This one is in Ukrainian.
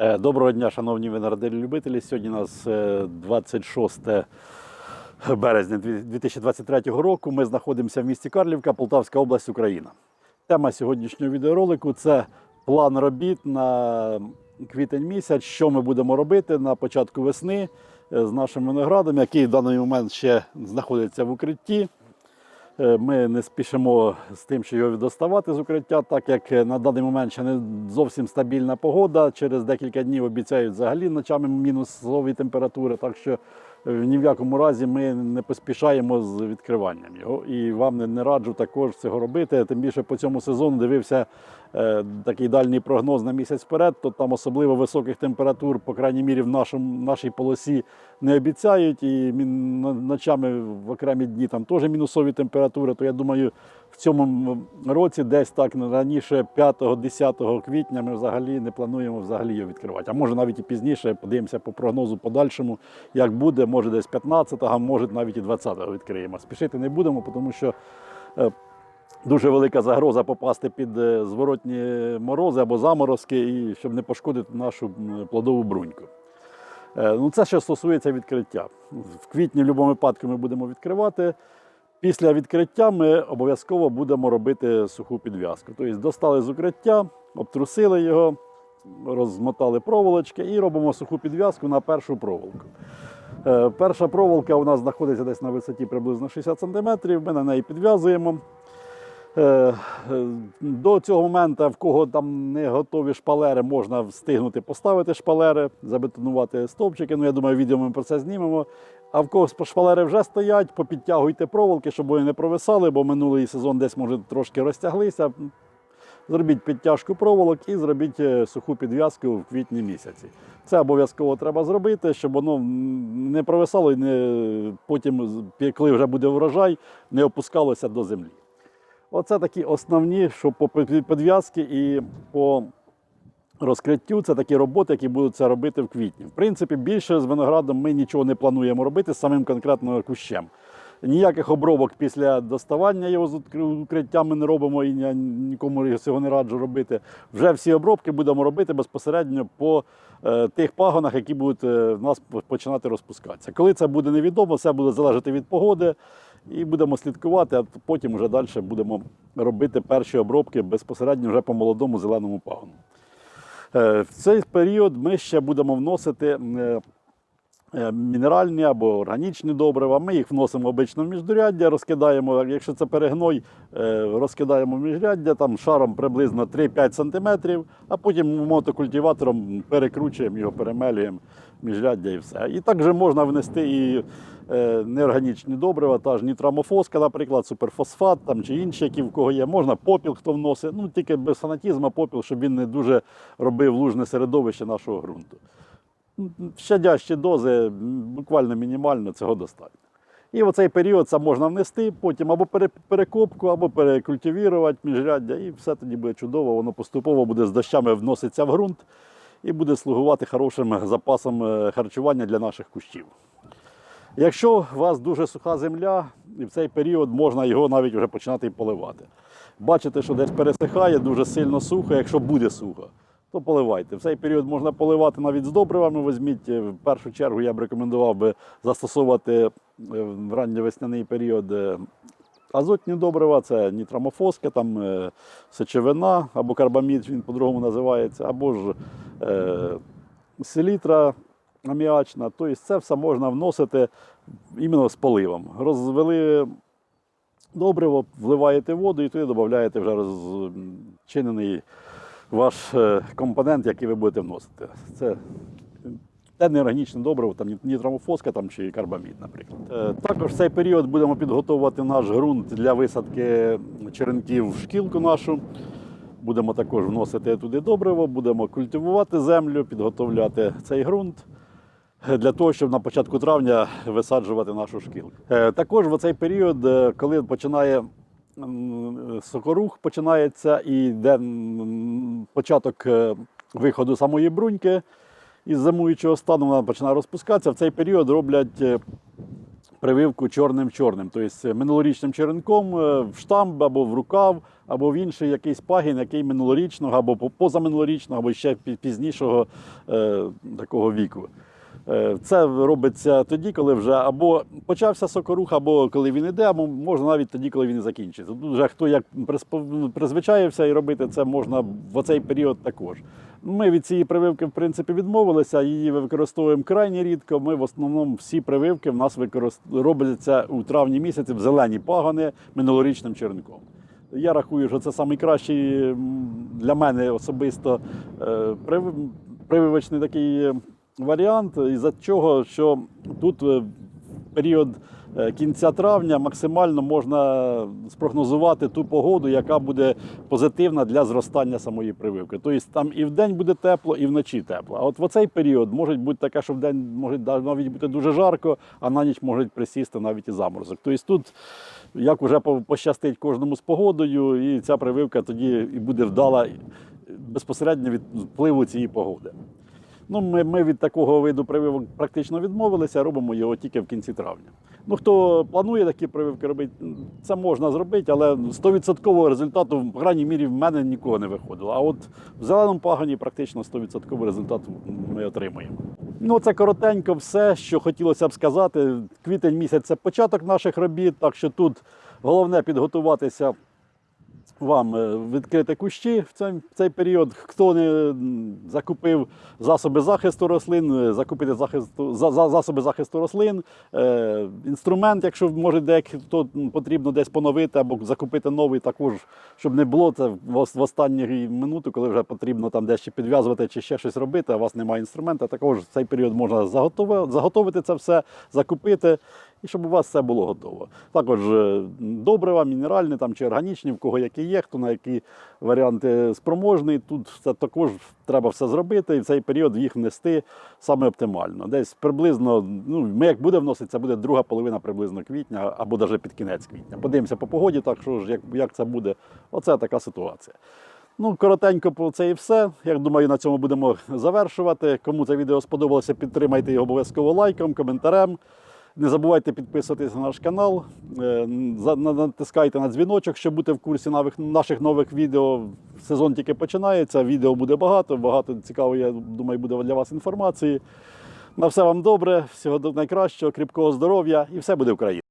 Е, Доброго дня, шановні виноградарі-любителі. Сьогодні у нас е, 26 березня 2023 року. Ми знаходимося в місті Карлівка, Полтавська область, Україна. Тема сьогоднішнього відеоролику це план робіт на квітень місяць, що ми будемо робити на початку весни е, з нашим виноградом, який в даний момент ще знаходиться в укритті. Е, Ми не спішимо з тим, що його доставати з укриття, так як е, на даний момент ще не зовсім стабільна погода. Через декілька днів обіцяють взагалі ночами мінусові температури. Так що ні в якому разі ми не поспішаємо з відкриванням його. І вам не, раджу також цього робити. Тим більше по цьому сезону дивився е, такий дальній прогноз на місяць вперед, то там особливо високих температур, по крайній мірі, в нашому, нашій полосі не обіцяють. І ночами в окремі дні там теж мінусові температури. То я думаю, в цьому році, десь так раніше 5-10 квітня, ми взагалі не плануємо взагалі його відкривати. А може навіть і пізніше, подивимося по прогнозу подальшому, як буде, може десь 15-го, а може навіть і 20-го відкриємо. Спішити не будемо, тому що. е, Дуже велика загроза попасти під е, зворотні морози або заморозки, і щоб не пошкодити нашу плодову бруньку. Е, Ну, це що стосується відкриття. В квітні в будь-якому випадку ми будемо відкривати. Після відкриття ми обов'язково будемо робити суху підв'язку. Тобто достали з укриття, обтрусили його, розмотали проволочки і робимо суху підв'язку на першу проволоку. Е, Перша проволока у нас знаходиться десь на висоті приблизно 60 см. Ми на неї підв'язуємо. Е, е, До цього моменту, в кого там не готові шпалери, можна встигнути поставити шпалери, забетонувати стовпчики. Ну, я думаю, відео ми про це знімемо. А в кого шпалери вже стоять, попідтягуйте проволоки, щоб вони не провисали, бо минулий сезон десь може трошки розтяглися. Зробіть підтяжку проволок і зробіть е, суху підв'язку в квітні місяці. Це обов'язково треба зробити, щоб воно не провисало і не потім, коли вже буде врожай, не опускалося до землі. Оце такі основні, що по підв'язки і по розкриттю це такі роботи, які будуть це робити в квітні. В принципі, більше з виноградом ми нічого не плануємо робити з самим конкретно кущем. Ніяких обробок після доставання його з укр- укриття ми не робимо і ні- нікому цього не раджу робити. Вже всі обробки будемо робити безпосередньо по е, тих пагонах, які будуть е, в нас починати розпускатися. Коли це буде невідомо, все буде залежати від погоди. І будемо слідкувати, а потім вже далі будемо робити перші обробки безпосередньо вже по молодому зеленому пагону. Е, В цей період ми ще будемо вносити мінеральні або органічні добрива. Ми їх вносимо обично в міждуряддя, розкидаємо, якщо це перегной, е, розкидаємо в міжряддя там шаром приблизно 3-5 см, а потім мотокультиватором перекручуємо його, перемелюємо міжряддя і все. І також можна внести і е, неорганічні добрива, та ж нітрамофоска, наприклад, суперфосфат там, чи інші, які в кого є. Можна попіл, хто вносить, ну тільки без фанатізму попіл, щоб він не дуже робив лужне середовище нашого ґрунту. Щадящі дози буквально мінімально цього достатньо. І в цей період це можна внести, потім або перекопку, або перекультивувати міжряддя, і все тоді буде чудово, воно поступово буде з дощами вноситься в ґрунт і буде слугувати хорошим запасом е, харчування для наших кущів. Якщо у вас дуже суха земля, і в цей період можна його навіть вже починати поливати. Бачите, що десь пересихає, дуже сильно сухо, якщо буде сухо, то поливайте. В цей період можна поливати навіть з добривами. Візьміть, е, в першу чергу я б рекомендував би застосовувати е, в ранньовесняний період е, азотні добрива, це нітрамофоска, там сечовина або карбамід, він по-другому називається, або ж е, селітра аміачна. Тобто це все можна вносити іменно з поливом. Розвели добриво, вливаєте воду і туди додаєте вже розчинений ваш е, компонент, який ви будете вносити. Це те неорганічне добриво, там ні- нітрамофоска там, чи карбамід, наприклад. Е, Також в цей період будемо підготовувати наш ґрунт для висадки черенків в шкілку нашу. Будемо також вносити туди добриво, будемо культивувати землю, підготовляти цей ґрунт е, для того, щоб на початку травня висаджувати нашу шкілку. Також в цей період, коли починає сокорух, починається і йде початок е, виходу самої бруньки із зимуючого стану, вона починає розпускатися. В цей період роблять е, прививку чорним-чорним, тобто минулорічним черенком е, в штамб або в рукав, або в інший якийсь пагін, який минулорічного, або позаминулорічного, або ще пізнішого е, такого віку. Е, Це робиться тоді, коли вже або почався сокорух, або коли він іде, або можна навіть тоді, коли він закінчиться. Тут вже хто як призвичаєвся і робити це можна в оцей період також. Ми від цієї прививки, в принципі, відмовилися, її використовуємо крайні рідко. Ми в основному всі прививки в нас використ... робляться у травні місяці в зелені пагони минулорічним черенком. Я рахую, що це найкращий для мене особисто е, прививочний такий варіант, із-за чого, що тут е, в період е, кінця травня максимально можна спрогнозувати ту погоду, яка буде позитивна для зростання самої прививки. Тобто там і вдень буде тепло, і вночі тепло. А от в оцей період може бути таке, що вдень може навіть бути дуже жарко, а на ніч може присісти навіть і заморозок. Тобто тут як вже по- пощастить кожному з погодою, і ця прививка тоді і буде вдала безпосередньо від впливу цієї погоди. Ну, ми, ми від такого виду прививок практично відмовилися, робимо його тільки в кінці травня. Ну, хто планує такі прививки робити, це можна зробити, але 100% результату, в крайній мірі, в мене нікого не виходило. А от в зеленому пагані практично 100% результат ми отримуємо. Ну, це коротенько все, що хотілося б сказати. Квітень місяць це початок наших робіт, так що тут головне підготуватися вам е, відкрити кущі в цей, в цей період. Хто не закупив засоби захисту рослин, е, закупити захисту, за, за- засоби захисту рослин, е, інструмент, якщо може дехто потрібно десь поновити або закупити новий, також, щоб не було це в, в останні минути, коли вже потрібно там дещо підв'язувати чи ще щось робити, а у вас немає інструмента. Також в цей період можна заготови- заготовити це все, закупити і щоб у вас все було готово. Також е, добрива, мінеральні там, чи органічні, в кого які є, хто на які варіанти спроможний. Тут це також треба все зробити і в цей період їх внести саме оптимально. Десь приблизно, ну, ми як буде вносити, це буде друга половина приблизно квітня або навіть під кінець квітня. Подивимося по погоді, так що ж, як, як це буде. Оце така ситуація. Ну, коротенько про це і все. Я думаю, на цьому будемо завершувати. Кому це відео сподобалося, підтримайте його обов'язково лайком, коментарем. Не забувайте підписуватись на наш канал, е, натискайте на дзвіночок, щоб бути в курсі наших нових відео. Сезон тільки починається, відео буде багато, багато цікавої, я думаю, буде для вас інформації. На все вам добре, всього найкращого, кріпкого здоров'я і все буде Україна.